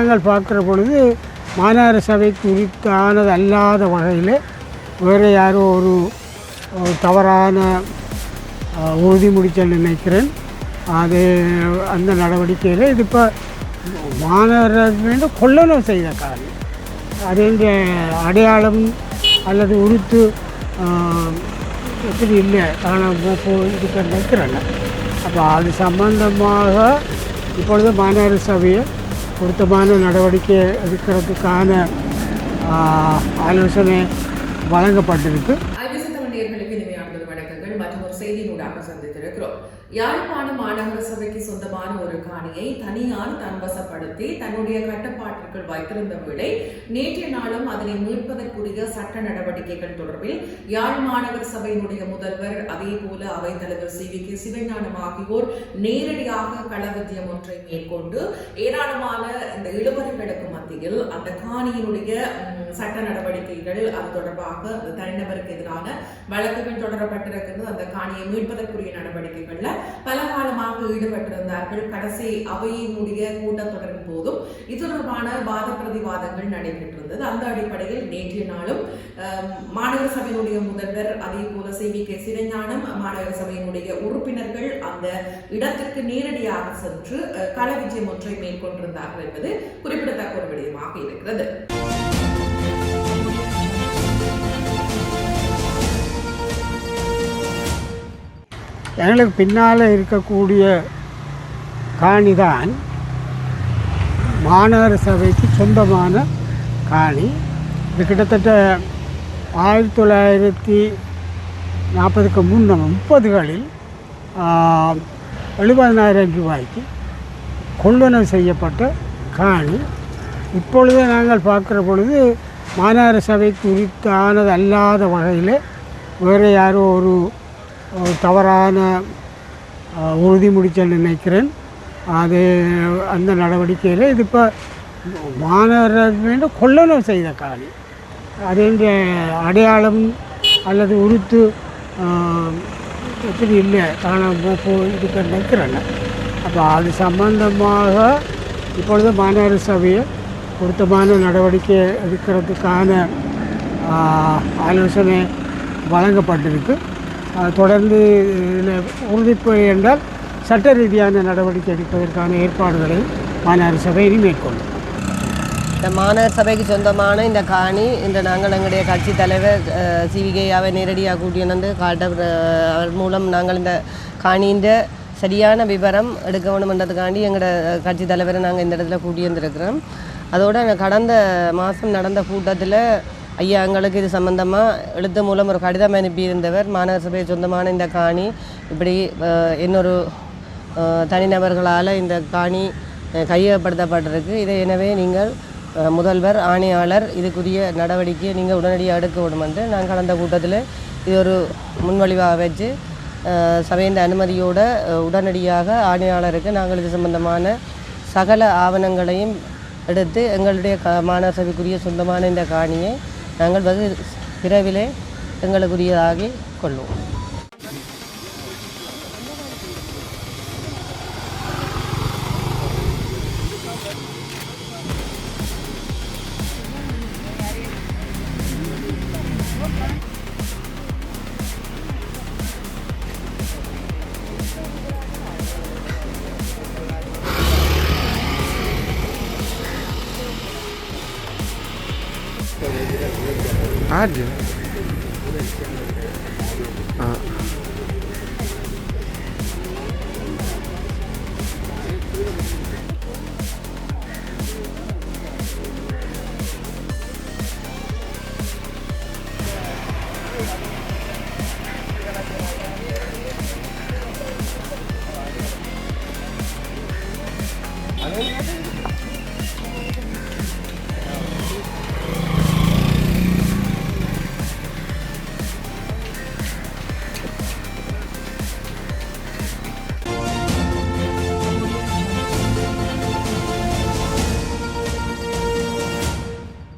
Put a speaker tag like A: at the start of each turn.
A: நாங்கள் பார்க்குற பொழுது மாநகர சபைக்கு குறித்தானது அல்லாத வகையில் வேறு யாரோ ஒரு தவறான உறுதிமொழிச்சல் நினைக்கிறேன். அது அந்த நடவடிக்கையில் இது இப்போ மாநகர கொள்ளனம் செய்த காரணம் அது இந்த அடையாளம் அல்லது உறுத்து எப்படி இல்லை காணாமல் போ இதுக்கு நிற்கிறாங்க அப்போ அது சம்பந்தமாக இப்பொழுது மாநகர சபையை பொருத்தமான நடவடிக்கை எடுக்கிறதுக்கான ஆலோசனை வழங்கப்பட்டிருக்கு.
B: ஐபிசி வணக்கங்கள். மற்றும் செய்தியினூடாக யாழ்ப்பாணம் மாநகர சபைக்கு சொந்தமான ஒரு காணியை தனியார் தன்வசப்படுத்தி தன்னுடைய கட்டுப்பாட்டிற்குள் வைத்திருந்த வேளை நேற்றைய நாளும் அதனை மீட்பதற்குரிய சட்ட நடவடிக்கைகள் தொடர்பில் யாழ் மாநகர சபையினுடைய முதல்வர் அதே போல அவைத்தலைவர் சி. வி. கே. சிவஞானம் ஆகியோர் நேரடியாக களவித்தியம் ஒன்றை மேற்கொண்டு ஏராளமான இந்த இழுபறிகளுக்கு மத்தியில் அந்த காணியினுடைய சட்ட நடவடிக்கைகள் அது தொடர்பாக அந்த தனிநபருக்கு எதிரான வழக்குகள் தொடரப்பட்டிருக்கிறது. அந்த காணியை மீட்பதற்குரிய நடவடிக்கைகள்ல பல காலமாக ஈடுபட்டிருந்தார்கள். கடைசி அவையினுடைய கூட்டத்தொடரின் போதும் இது தொடர்பான வாத பிரதிவாதங்கள் நடைபெற்றிருந்தது. அந்த அடிப்படையில் நேற்றைய நாளும் மாநகர சபையினுடைய முதல்வர் அதே போல சி. கே. சிறஞானம் மாநகர சபையினுடைய உறுப்பினர்கள் அந்த இடத்திற்கு நேரடியாக சென்று கள விஜயம் ஒன்றை மேற்கொண்டிருந்தார்கள் என்பது குறிப்பிடத்தக்க ஒரு விடயமாக இருக்கிறது.
A: எங்களுக்கு பின்னால் இருக்கக்கூடிய காணி தான் மாநகர சபைக்கு சொந்தமான காணி. இது கிட்டத்தட்ட ஆயிரத்தி தொள்ளாயிரத்தி நாற்பதுக்கு முன்ன முப்பதுகளில் எழுபதனாயிரம் ரூபாய்க்கு கொள்வனவு செய்யப்பட்ட காணி. இப்பொழுது நாங்கள் பார்க்குற பொழுது மாநகர சபைக்கு உரித்தானது அல்லாத வகையில் வேறு யாரோ ஒரு தவறான அஹ், நினைக்கிறேன். அது அந்த நடவடிக்கையில் இது இப்போ மாணவர்கள் கொள்ளனம் செய்த காணி அது அடையாளம் அல்லது உருத்து எப்படி இல்லை. காணாமல் போ இதுக்கு நினைக்கிறேன். அப்போ அது சம்பந்தமாக இப்பொழுது மாநகர சபையை பொருத்தமான நடவடிக்கை எடுக்கிறதுக்கான ஆலோசனை வழங்கப்பட்டிருக்கு. தொடர்ந்து இதில் உறுதிப்பு என்றால் சட்ட ரீதியான நடவடிக்கை எடுப்பதற்கான ஏற்பாடுகளை மாநகர சபை மேற்கொள்ளும்.
C: இந்த மாநகர சபைக்கு சொந்தமான இந்த காணி இன்று நாங்கள் எங்களுடைய கட்சி தலைவர் சிவிகையாவை நேரடியாக கூட்டிட்டு வந்து காட்ட அவர் மூலம் நாங்கள் இந்த காணியின் சரியான விவரம் எடுக்க வேணுமென்றதுக்காண்டி எங்களோட கட்சி தலைவரை நாங்கள் இந்த இடத்துல கூட்டி வந்திருக்கிறோம் அதோடு கடந்த மாதம் நடந்த கூட்டத்தில் ஐயா எங்களுக்கு இது சம்பந்தமாக எழுத்து மூலம் ஒரு கடிதம் அனுப்பியிருந்தவர் மாநகர சபையை சொந்தமான இந்த காணி. இப்படி இன்னொரு தனிநபர்களால் இந்த காணி கையப்படுத்தப்பட்டிருக்கு கையகப்படுத்தப்பட்டிருக்கு. இதை எனவே நீங்கள் முதல்வர் ஆணையாளர் இதுக்குரிய நடவடிக்கையை நீங்கள் உடனடியாக எடுக்க வேண்டும் என்று நான் கடந்த கூட்டத்தில் இது ஒரு முன்வழிவாக வச்சு சபையின் அனுமதியோடு உடனடியாக ஆணையாளருக்கு நாங்கள் இது சம்பந்தமான சகல ஆவணங்களையும் எடுத்து எங்களுடைய க மாநகர சபைக்குரிய சொந்தமான இந்த காணியை நாங்கள் வந்து விரைவிலே எங்களுக்குரியதாகி கொள்வோம்.
A: Alho? Ah.